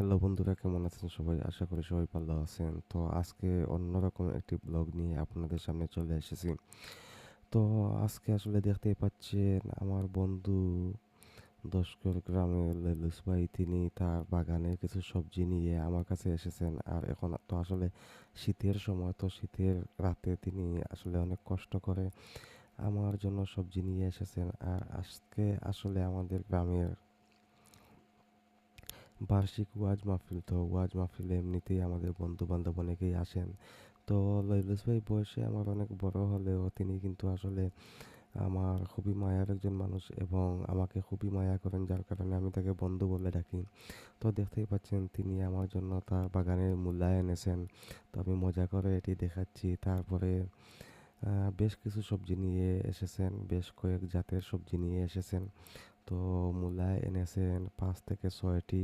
Hello বন্ধুরা, কেমন আছেন সবাই? আশা করি সবাই ভালো আছেন। তো আজকে অন্যরকম একটি ব্লগ নিয়ে আপনাদের সামনে চলে এসেছি। তো আজকে আসলে দেখতেই পাচ্ছেন, আমার বন্ধু দশকর গ্রামের লেলুস ভাই, তিনি তার বাগানের কিছু সবজি নিয়ে আমার কাছে এসেছেন। আর এখন তো আসলে শীতের সময়, তো শীতের রাতে তিনি আসলে অনেক কষ্ট করে আমার জন্য সবজি নিয়ে এসেছেন। আর আজকে আসলে আমাদের গ্রামের বার্ষিক ওয়াজ মাহফিল। তো ওয়াজ মাহফিলে এমনিতেই আমাদের বন্ধু বান্ধব অনেকেই আসেন। তো লৈলুস ভাই বয়সে আমার অনেক বড় হলেও তিনি কিন্তু আসলে আমার খুবই মায়ার একজন মানুষ এবং আমাকে খুবই মায়া করেন, যার কারণে আমি তাকে বন্ধু বলে ডাকি। তো দেখতেই পাচ্ছেন তিনি আমার জন্য তার বাগানের মূল্যা এনেছেন। তো আমি মজা করে এটি দেখাচ্ছি। তারপরে বেশ কিছু সবজি নিয়ে এসেছেন, বেশ কয়েক জাতের সবজি নিয়ে এসেছেন। তো মূলায় এনেছেন পাঁচ থেকে ছয়টি।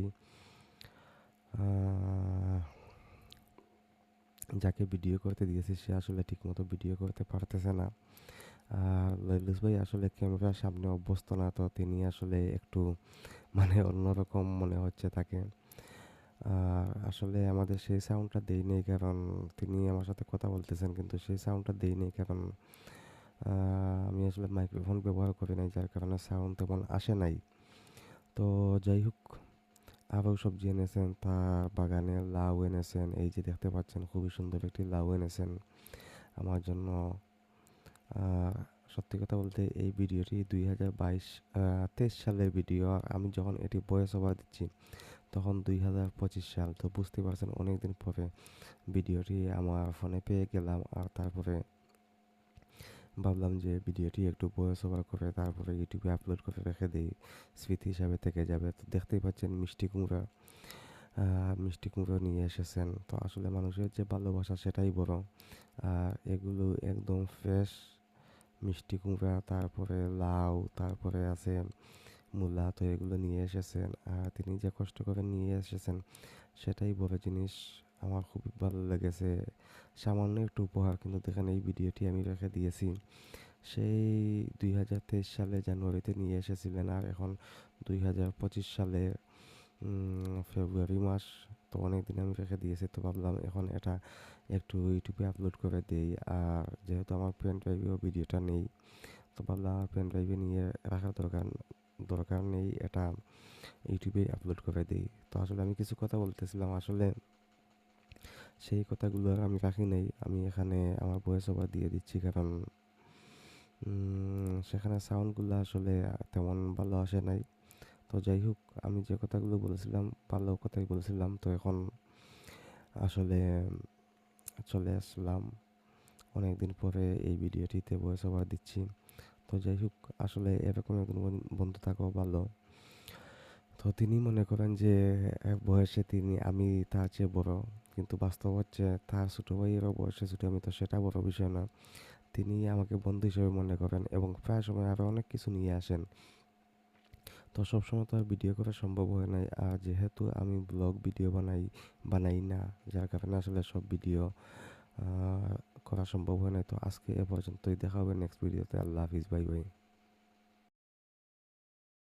যাকে ভিডিও করতে দিয়েছি, সে আসলে ঠিকমতো ভিডিও করতে পারতেছে না। আর লৈলুস ভাই আসলে ক্যামেরার সামনে অভ্যস্ত না, তো তিনি আসলে একটু মানে অন্যরকম মনে হচ্ছে তাকে। আর আসলে আমাদের সেই সাউন্ডটা দেই নেই, কারণ তিনি আমার সাথে কথা বলতেছেন, কিন্তু সেই সাউন্ডটা দেই নেই, কারণ আসলে মাইক্রোফোন ব্যবহার করি নাই, যার কারণে সাউন্ড তেমন আসে নাই। তো যাই হোক, আরও সবজি এনেছেন, তার বাগানে লাউ এনেছেন, এই যে দেখতে পাচ্ছেন, খুবই সুন্দর একটি লাউ এনেছেন। আমার জন্য সত্যি কথা বলতে এই ভিডিওটি দুই হাজার বাইশ তেইশ সালের ভিডিও। আমি যখন এটি বয়স ওভার দিচ্ছি, তখন দুই হাজার পঁচিশ সাল। তো বুঝতে পারছেন অনেক দিন পরে ভিডিওটি আমার ফোনে পেয়ে গেলাম, আর তারপরে ভাবলাম যে ভিডিওটি একটু ভয়েস ওভার করে তারপরে ইউটিউবে আপলোড করে রেখে দিই। স্মৃতি হিসাবে থেকে যাবে। তো দেখতেই পাচ্ছেন মিষ্টি কুমড়া মিষ্টি কুমড়ো নিয়ে এসেছেন। তো আসলে মানুষের যে ভালোবাসা সেটাই বড়। আর এগুলো একদম ফ্রেশ মিষ্টি কুমড়া, তারপরে লাউ, তারপরে আছে মূলা, তো এগুলো নিয়ে এসেছেন। আর তিনি যে কষ্ট করে নিয়ে এসেছেন, সেটাই বড় জিনিস। আমার খুব ভালো লেগেছে। সামান্য একটু উপহার কিন্তু দেখেন এই ভিডিওটি আমি রেখে দিয়েছি। সেই দুই হাজার তেইশ সালে জানুয়ারিতে নিয়ে এসেছিলেন আর এখন দুই হাজার পঁচিশ সালে ফেব্রুয়ারি মাস, তো অনেক দিন আমি রেখে দিয়েছি, তো ভাবলাম এখন এটা একটু ইউটিউবে আপলোড করে দিই। আর যেহেতু আমার পেন ড্রাইভেও ভিডিওটা নেই, তো ভাবলাম আমার পেন ড্রাইভে নিয়ে রাখার দরকার দরকার নেই, এটা ইউটিউবে আপলোড করে দিই। তো আসলে আমি কিছু কথা বলতেছিলাম, আসলে সেই কথাগুলো আর আমি রাখি নাই। আমি এখানে আমার ভয়েস ওভার দিয়ে দিচ্ছি কারণ সেখানে সাউন্ডগুলো আসলে তেমন ভালো আসে নাই। তো যাই হোক, আমি যে কথাগুলো বলেছিলাম, ভালো কথাই বলেছিলাম। তো এখন আসলে চলে আসলাম। অনেক দিন পরে এই ভিডিওটিতে ভয়েস ওভার দিচ্ছি। তো যাই হোক, আসলে এরকম একজন বন্ধু থাকাও ভালো। তো তিনি মনে করেন যে বয়সে তিনি, আমি তার চেয়ে বড়। কিন্তু বাস্তব হচ্ছে তার ছোটো ভাইয়েরও বয়সে ছোটো আমি তো সেটা বড় বিষয় না, তিনি আমাকে বন্ধু হিসেবে মনে করেন এবং প্রায় সময় আরও অনেক কিছু নিয়ে আসেন। তো সবসময় তো আর ভিডিও করা সম্ভব হয় নাই। আর যেহেতু আমি ব্লগ ভিডিও বানাই বানাই না, যার কারণে আসলে সব ভিডিও করা সম্ভব হয় নাই। তো আজকে এ পর্যন্তই। দেখা হবে নেক্সট ভিডিওতে আল্লাহ হাফিজ। Bye bye.